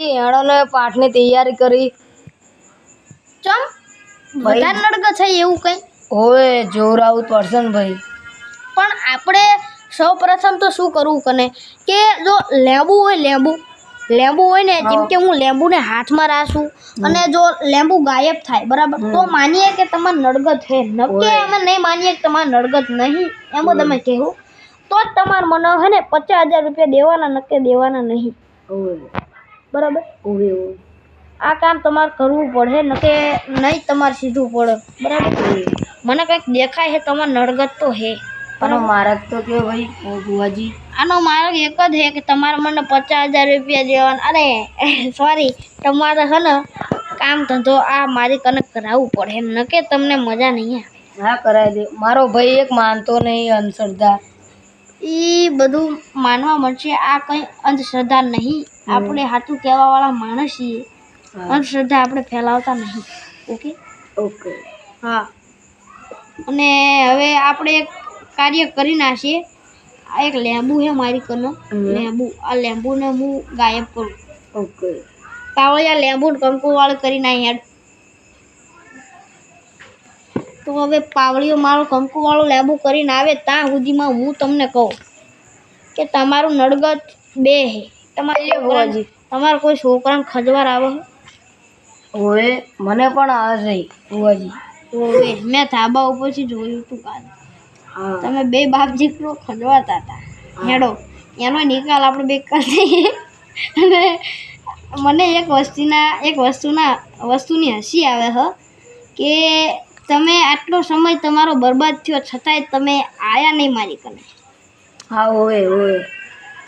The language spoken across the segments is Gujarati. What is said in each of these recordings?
પાઠની તૈયારી કરી. ચમ? બધા લડકો છે એવું કંઈ? હોવે જોરાવું પડશે ને ભાઈ. પણ આપણે સૌ પ્રથમ તો શું કરવું કને? કે જો લેંબુ હોય લેંબુ. લેંબુ હોય ને જેમ કે હું. લેંબુને હાથમાં રાખું અને જો લેંબુ ગાયબ થાય બરાબર? તો માનીએ કે તમાર નડગત છે. નક્કી. અમે નહીં માનીએ કે તમાર નડગત નહીં એમ તમે કહેવું. તો જ તમારે મને હે ને પચાસ હજાર રૂપિયા દેવાના નક્કી દેવાના નહીં. બરાબર? ઓવે ઓવે આ કામ તમારે કરવું પડે નકે નહીં તમારે સીધું પડે. બરાબર? મને કંઈક દેખાય છે તમારે નડગત તો હે. આનો માર્ગ તો કયો ભાઈ બુવાજી આનો માર્ગ એક જ છે કે તમારે મને પચાસ હજાર રૂપિયા દેવાના. અરે સોરી તમારે છે ને કામ ધંધો આ મારી કને કરાવવું પડે એમ. નકે તમને મજા નહીં આવે. હા કરાવી દે. મારો ભાઈ એક માનતો નહીં અંધશ્રદ્ધા. એ બધું માનવા મળશે. આ કંઈ અંધશ્રદ્ધા નહીં. આપણે સાચું કહેવાવાળા માણસ છીએ. અંધશ્રદ્ધા આપણે ફેલાવતા નહીં. ઓકે? ઓકે. હા. અને હવે આપણે એક કાર્ય કરી નાખીએ. આ એક લેંબુ છે મારી કનો. લેંબુ. આ લેંબુને હું ગાયબ કરું. ઓકે. કાવળિયા લેંબુ કંકુ વાળું કરી નાખી. હેડ તો હવે પાવળીઓ મારો કંકુવાળો લેબુ કરીને આવે ત્યાં સુધીમાં હું તમને કહું કે તમારું નડગત બે હે. તમારે લે કોઈ છોકરાને ખજવાર આવે છે? મને પણ આવે છે બુવાજી ઓવે મેં ધાબા ઉપરથી જોયું હતું કાલ. તમે બે બાપ દીકરો ખજવાતા હતા હેડો એનો નિકાલ આપણે બે કરી અને મને એક વસ્તુના એક વસ્તુના વસ્તુની હસી આવે હ કે તમે આટલો સમય તમારો બરબાદ થયો છતાંય તમે આયા નહીં મારી કને. હા હોવે ઓય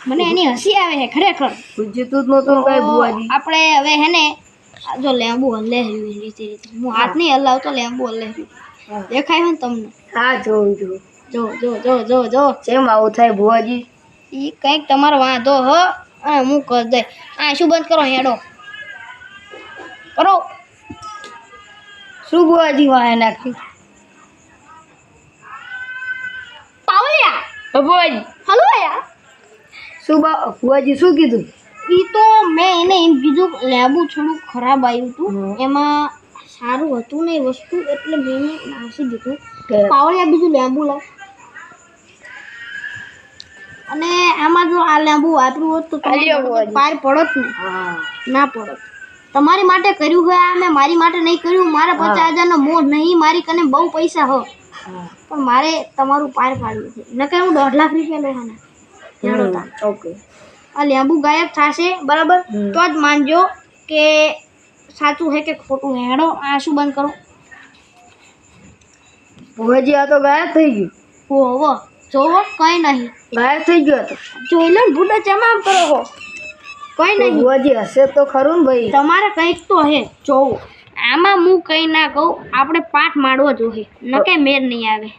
મને એની હસી આવે છે ખરેખર. પૂછ્યું જ નહોતું કઈ બુવાજી આપણે હવે હે ને આ જો લેંબુ હલે રીતે રીતે. હું હાથ નહીં હલાવતો લેંબુ હલે દેખાય ને તમને? હા જોઉં જો જો જો જો જો જો. કેમ આવું થાય બુવાજી એ કંઈક તમારો વાંધો હ અને હું કરી દઈ આ શું બંધ કરો હેડો. કરો. શું બુવાજી વાયા પાવલિયા? હલો શું બા શું કીધું? એ તો મેં એને એમ કીધું લેબુ થોડું ખરાબ આવ્યું હતું. એમાં સારું હતું ને વસ્તુ એટલે મેં નાસી દીધું. કે બીજું લેબુ લાવ. અને આમાં જો આ લેબુ વાપરું હોત તો પાર પડત ને. ના પડત. તમારી માટે કર્યું હોય આ મેં મારી માટે નહીં કર્યું મારા પચાસ હજારનો મોહ નહીં મારી કને બહુ પૈસા હો. પણ મારે તમારું પાર પાડવું છે. નકર હું દોઢ લાખ રૂપિયા લેવાના હેડો ઓકે. આ લેંબુ ગાયબ થશે બરાબર? તો જ માનજો કે સાચું છે કે ખોટું હેડો આ શું બંધ કરો? ભોજી આ તો ગાયબ થઈ ગયું. ઓહો જોવો કંઈ નહીં. ગાયબ થઈ ગયો હતો જોઈ લો ભૂલે ચમામ કરો હો. કંઈ નહીં. બુવાજી હશે તો ખરું ને ભાઈ. તમારે કંઈક તો હે જોવો. આમાં હું કંઈ ના કહું આપણે પાઠ મારવો જોઈએ. નકે મેર નહીં આવે.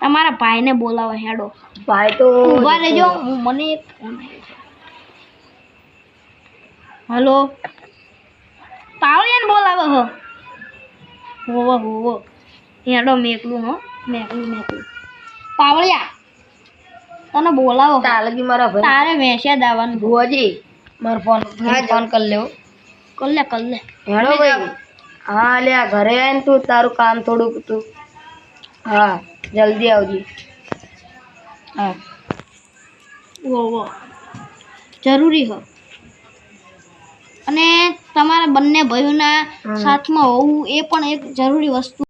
તમારા ભાઈને બોલાવો હેડો. ભાઈ તો ઊભા રહેજો. હું મને એક ફોન હલો? તાવળિયાને બોલાવો હો. હોવો હોવો. હેડો મેકલું હો. મેકલું મેકલું. પાવળિયા તને બોલાવો? હો. તાલગી મારા ભાઈ. તારે વેસ્યા દાવાનું ભુવાજી મારો ફોન ફોન કરી લેવો. કલ્લે કલ્લે હેડો ભાઈ. હા લે ઘરે આવીને તું તારું કામ થોડુંક તું. હા જલ્દી આવજી. હા. હોવો જરૂરી હો. અને તમારા બંને ભાઈઓના સાથમાં હોવું એ પણ એક જરૂરી વસ્તુ